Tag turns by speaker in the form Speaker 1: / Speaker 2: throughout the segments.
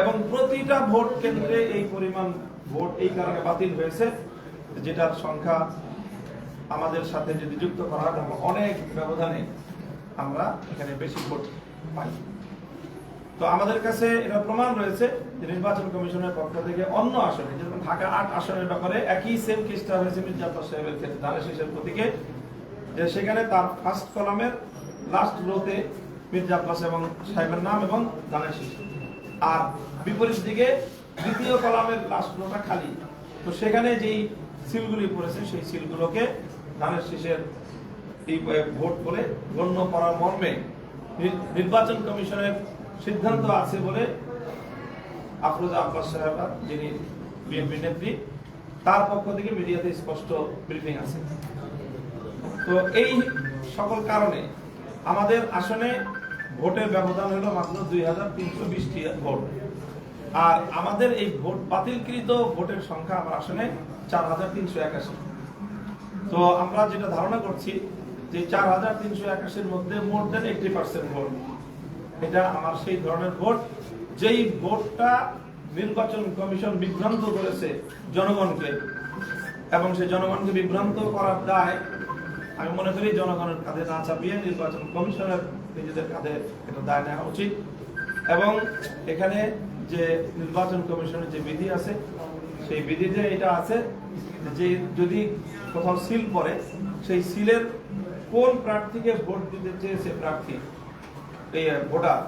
Speaker 1: এবং প্রতিটা ভোট কেন্দ্রে এই পরিমাণ ভোট এই কারণে বাতিল হয়েছে, যেটার সংখ্যা আমাদের সাথে যদি যুক্ত করা হয়, তাহলে অনেক ব্যবধানে আমরা এখানে বেশি ভোট পাই। তো আমাদের কাছে এটা প্রমাণ রয়েছে যে নির্বাচন কমিশনের পক্ষ থেকে অন্য আসনে যেমন ঢাকা আট আসনের ব্যাপারে একই সেম কেসটা হয়েছে মির্জাফর সাহেবের ক্ষেত্রে, ধানের শীষের প্রতীকে, যে সেখানে তার ফার্স্ট কলামের লাস্ট রোতে মির্জা আব্বাস এবং সাহেবের নাম এবং ধানের শীষ। আর বিপরীত দিকে দ্বিতীয় কলামের রোটা খালি। তো সেখানে যেই সিলগুলি পড়েছে, সেই সিলগুলোকে ধানের শীষের এই ভোট বলে গণ্য করার মর্মে নির্বাচন কমিশনের সিদ্ধান্ত আছে বলে আফরোজা আব্বাস সাহেব যিনি বিএনপি নেত্রী, তার পক্ষ থেকে মিডিয়াতে স্পষ্ট ব্রিফিং আছে। তো এই সকল কারণে আমাদের আসনে ভোটের ব্যবধান হলো মাত্র দুই হাজার তিনশো বিশটি ভোট। আর আমাদের এই ভোট বাতিলকৃত ভোটের সংখ্যা আমার আসনে চার হাজার তিনশো একাশি। তো আমরা যেটা ধারণা করছি যে চার হাজার তিনশো একাশির মধ্যে মোর দেন এইটি পার্সেন্ট ভোট। এটা আমার সেই ধরনের ভোট, যেই ভোটটা নির্বাচন কমিশন বিভ্রান্ত করেছে জনগণকে। এবং সেই জনগণকে বিভ্রান্ত করার দায় আমি মনে করি জনগণের কাঁধে না চাপিয়ে নির্বাচন কমিশনের নিজেদের কাঁধে এটা দায় নেওয়া উচিত। এবং এখানে যে নির্বাচন কমিশনের যে বিধি আছে, সেই বিধিতে এটা আছে যে যদি কোথাও সিল পড়ে, সেই সিলের কোন প্রার্থীকে ভোট দিতে চেয়েছে প্রার্থী এই ভোটার,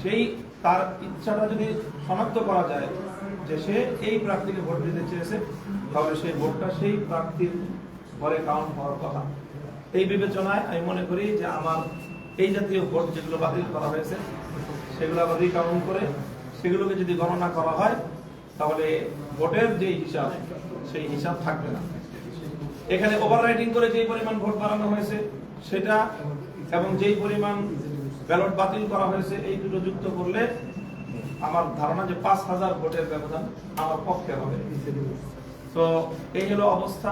Speaker 1: সেই তার ইচ্ছাটা যদি শনাক্ত করা যায় যে সে এই প্রার্থীকে ভোট দিতে চেয়েছে, তাহলে সেই ভোটটা সেই প্রার্থীর ঘরে কাউন্ট হওয়ার কথা। এই বিবেচনায় আমি মনে করি যে আমার এই জাতীয় ভোট যেগুলো বাতিল করা হয়েছে, সেগুলো আবার রিকাউন্ট করে সেগুলোকে যদি গণনা করা হয়, তাহলে ভোটের যে হিসাব, সেই হিসাব থাকবে না। এখানে ওভাররাইটিং করে যেই পরিমাণ ভোট বাড়ানো হয়েছে, সেটা এবং যেই পরিমাণ ব্যালট বাতিল করা হয়েছে, এই দুটো যুক্ত করলে আমার ধারণা যে পাঁচ হাজার ভোটের ব্যবধান আমার পক্ষে হবে। তো এই হলো অবস্থা।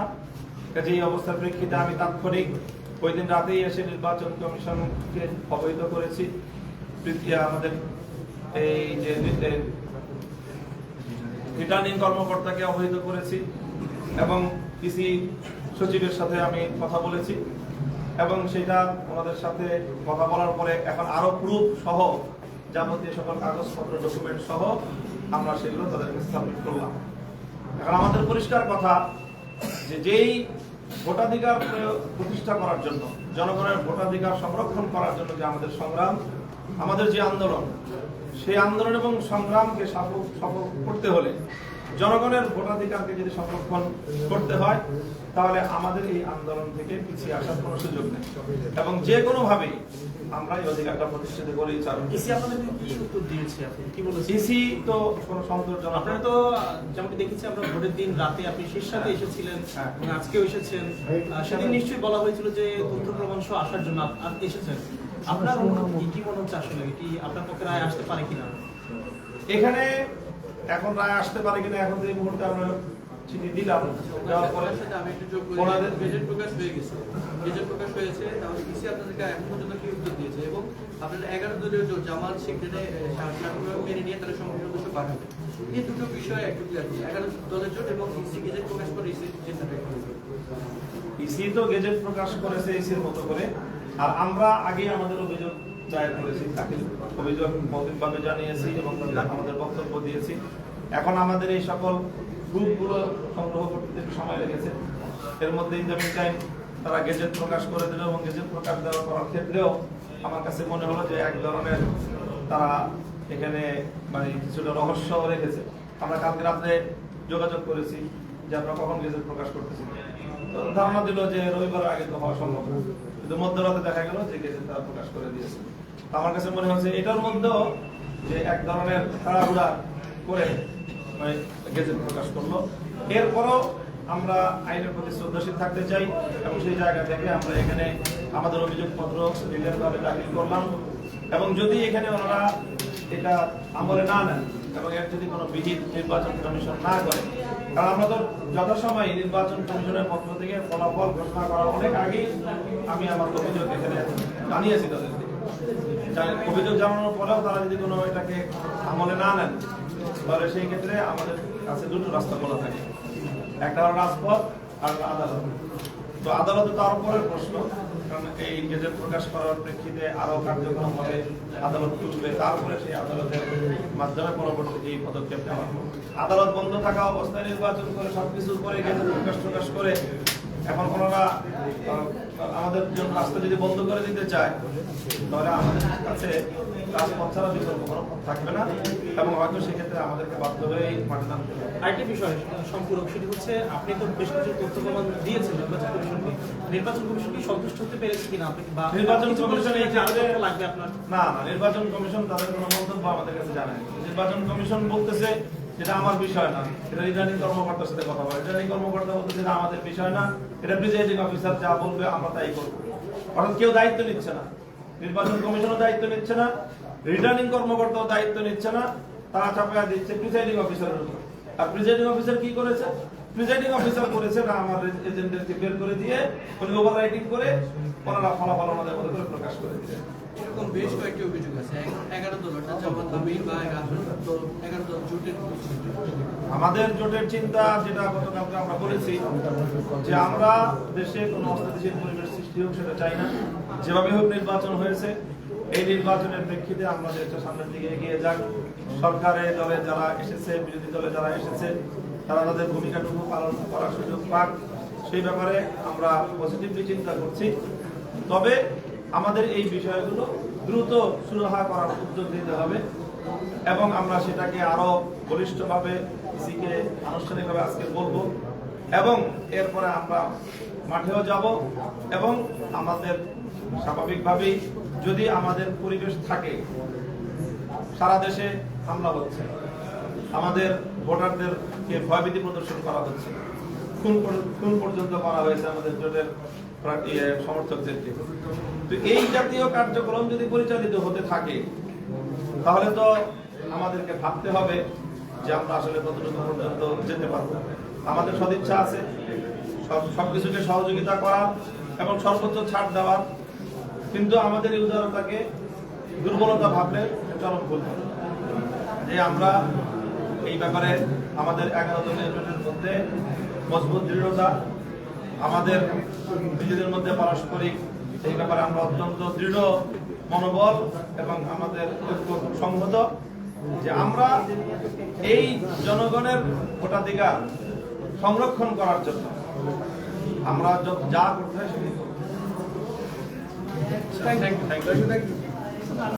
Speaker 1: যেই অবস্থার প্রেক্ষিতে আমি তাৎক্ষণিক ওই দিন রাতেই এসে নির্বাচন কমিশনকে অবহিত করেছি। আমাদের এই যে রিটার্নিং কর্মকর্তাকে অবহিত করেছি এবং কৃষি সচিবের সাথে আমি কথা বলেছি এবং সেটা ওনাদের সাথে কথা বলার পরে এখন আরও প্রুফ সহ, যাবতীয় সকল কাগজপত্র ডকুমেন্ট সহ আমরা সেগুলো তাদেরকে সাবমিট করলাম। এখন আমাদের পরিষ্কার কথা যে যেই ভোটাধিকার প্রতিষ্ঠা করার জন্য, জনগণের ভোটাধিকার সংরক্ষণ করার জন্য যে আমাদের সংগ্রাম, আমাদের যে আন্দোলন, সেই আন্দোলন এবং সংগ্রামকে সফল করতে হলে জনগণের ভোটাধিকারকে যদি সংরক্ষণ করতে হয় তাহলে আমাদের এই আন্দোলন থেকে পিছিয়ে আসার কোনো সুযোগ নেই। এবং যে কোনো ভাবে আমরা এই অধিকারটা প্রতিষ্ঠিত করেই
Speaker 2: ইসি আপনাদেরকে কি উত্তর দিয়েছে? আপনি কি বলেছেন?
Speaker 1: ইসি তো কোনো সন্তোষজনক
Speaker 2: আপনারা তো যেমনটি দেখেছি আমরা ভোটের দিন রাতে আপনি শেষ সাথে এসেছিলেন
Speaker 1: হ্যাঁ।
Speaker 2: এবং আজকেও এসেছেন। সেদিন নিশ্চয়ই বলা হয়েছিল যে তথ্য প্রমাণ সহ আসার জন্য এসেছেন। আপনার অনুভূতি কি মনে হচ্ছে আসলে? এটি আপনার পক্ষে রায় আসতে পারে কিনা?
Speaker 1: এখানে এখন রায় আসতে পারে কিনা এখন এই মুহূর্তে আমরা চিঠি দিলাম দেওয়ার পরে
Speaker 3: আপনার আমি একটু যোগ করি। গেজেট প্রকাশ হয়ে গেছে। গেজেট প্রকাশ হয়েছে তাহলে ইসি আপনাদেরকে এখন পর্যন্ত কি উত্তর দিয়েছে? এবং আপনাদের এগারো দলীয় জোট জামাত সেখানে মেনে নিয়ে তারা সংসদ সদস্য বাড়াবে। এই দুটো বিষয় একটু ক্লিয়ার এগারো দলের জোট এবং ইসি গেজেট প্রকাশ করে ইসি।
Speaker 1: ইসি তো গেজেট প্রকাশ করেছে ইসির মতো করে। আর আমরা আগে আমাদের অভিযোগ দায়ের করেছি, তাকে অভিযোগ মৌখিকভাবে জানিয়েছি এবং আমাদের বক্তব্য দিয়েছি। এখন আমাদের এই সকল গ্রুপগুলো সংগ্রহ করতে সময় লেগেছে। এর মধ্যে ইন টাইম তারা গেজেট প্রকাশ করে দিল এবং গেজেট প্রকাশ দেওয়া করার ক্ষেত্রেও আমার কাছে মনে হলো যে এক ধরনের তারা এখানে মানে কিছুটা রহস্য রেখেছে। আমরা কালকে রাত্রে যোগাযোগ করেছি যে আমরা কখন গেজেট প্রকাশ করতেছি। তো ধারণা দিল যে রবিবার আগে তো হওয়া সম্ভব না। কিন্তু মধ্যরাতে দেখা গেল যে গেজেট তারা প্রকাশ করে দিয়েছে। আমার কাছে মনে হচ্ছে এটার মধ্যেও যে এক ধরনের তাড়াহুড়া করে মানে গেজেট প্রকাশ করল। এরপরও আমরা আইনের প্রতি শ্রদ্ধাশীল থাকতে চাই এবং সেই জায়গা থেকে আমরা এখানে আমাদের অভিযোগপত্র ভাবে দাখিল করলাম। এবং যদি এখানে ওনারা এটা আমলে না নেন এবং এর যদি কোনো বিহিত নির্বাচন কমিশন না করে, কারণ আমরা তো যথাসময় নির্বাচন কমিশনের পক্ষ থেকে ফলাফল ঘোষণা করার অনেক আগেই আমি আমার অভিযোগ এখানে জানিয়েছি তাদেরকে। অভিযোগ জানানোর পরেও তারা যদি কোনো এটাকে আমলে না নেন, তাহলে সেই ক্ষেত্রে আমাদের কাছে দুটো রাস্তা খোলা থাকে। একটা হলো রাজপথ আর আদালত। তো আদালতে তার আরও পরের প্রশ্ন এই গেজেট প্রকাশ করার প্রেক্ষিতে আরও কার্যক্রম হবে, আদালত খুঁজবে, তারপরে সেই আদালতের মাধ্যমে পরবর্তী এই পদক্ষেপ নেওয়া আদালত বন্ধ থাকা অবস্থায় নির্বাচন করে সবকিছু করে গেজেট প্রকাশ প্রকাশ করে এখন ওনারা আমাদের জন্য রাস্তা যদি বন্ধ করে দিতে চায় তাহলে আমাদের কাছে রাজপথ ছাড়া বিকল্প কোনো পথ থাকবে না। এবং হয়তো সেক্ষেত্রে আমাদেরকে বাধ্য হয়ে মাঠে নামতে হবে।
Speaker 2: আরেকটি বিষয় সম্পূরক সেটি হচ্ছে আপনি তো বেশ কিছু তথ্য প্রমাণ দিয়েছেন নির্বাচন কমিশনকে। নির্বাচন কমিশন কি সন্তুষ্ট হতে পেরেছে কিনা আপনি বা
Speaker 1: নির্বাচন কমিশন এই ক্ষেত্রে-
Speaker 2: লাগবে আপনার?
Speaker 1: না না নির্বাচন কমিশন তাদের কোনো মন্তব্য আমাদের কাছে জানায় নির্বাচন কমিশন বলতেছে যেটা আমার বিষয় না। এটা রিটার্নিং কর্মকর্তার সাথে কথা বলে। রিটার্নিং কর্মকর্তা বলতেছে এটা আমাদের বিষয় না। এটা প্রিজাইডিং অফিসার যা বলবে, আমরা তাই করব। অর্থাৎ কেউ দায়িত্ব নিচ্ছে না। নির্বাচন কমিশনও দায়িত্ব নিচ্ছে না। রিটার্নিং কর্মকর্তাও দায়িত্ব নিচ্ছে না। তারা দিচ্ছে প্রিজাইডিং অফিসারের উপর। আর প্রিজাইডিং অফিসার কি করেছে? প্রিজাইডিং অফিসার করেছে না আমার এজেন্টদেরকে বের করে দিয়ে, উনি ওভার রাইটিং করে, ওনারা ফলাফল ওনাদের মধ্যে করে প্রকাশ করে দিলেন।
Speaker 3: এরকম বেশ কয়েকটি অভিযোগ আছে। এগারো
Speaker 1: আমাদের জোটের চিন্তা যেটা গতকালকে আমরা বলেছি যে আমরা দেশে কোনো অস্থিতিশীল পরিবেশ সৃষ্টি হোক, সেটা চাই না। যেভাবে হোক নির্বাচন হয়েছে, এই নির্বাচনের প্রেক্ষিতে আমরা দেশটা সামনের দিকে এগিয়ে যাক। সরকারের দলে যারা এসেছে, বিরোধী দলে যারা এসেছে, তারা তাদের ভূমিকাটুকু পালন করার সুযোগ পাক। সেই ব্যাপারে আমরা পজিটিভলি চিন্তা করছি। তবে আমাদের এই বিষয়গুলো দ্রুত সুরাহা করার উদ্যোগ নিতে হবে এবং আমরা সেটাকে আরও বলিষ্ঠভাবে ইসিকে আনুষ্ঠানিকভাবে আজকে বলব এবং এরপরে আমরা মাঠেও যাব এবং আমাদের স্বাভাবিকভাবেই যদি আমাদের পরিবেশ থাকে, সারা দেশে হামলা হচ্ছে। আমাদের ভোটারদেরকে ভয়ভীতি প্রদর্শন করা হচ্ছে। খুন খুন পর্যন্ত করা হয়েছে আমাদের জোটের সমর্থকদেরকে তো এই জাতীয় কার্যক্রম যদি পরিচালিত হতে থাকে, তাহলে তো আমাদেরকে ভাবতে হবে যে আমরা আসলে কতটুকু পর্যন্ত যেতে পারব। আমাদের সদিচ্ছা আছে। সব, সবকিছুকে সহযোগিতা করা এবং সর্বোচ্চ ছাড় দেওয়ার কিন্তু আমাদের এই উদারতাকে দুর্বলতা ভাবলে চরম ভুল যে আমরা এই ব্যাপারে আমাদের এগারো জনের মধ্যে মজবুত দৃঢ়তা আমাদের নিজেদের মধ্যে পারস্পরিক এই ব্যাপারে আমরা অত্যন্ত দৃঢ় মনোবল এবং আমাদের সংহত যে আমরা এই জনগণের ভোটাধিকার সংরক্ষণ করার জন্য আমরা যা করতে হয় করব।
Speaker 3: Thank you.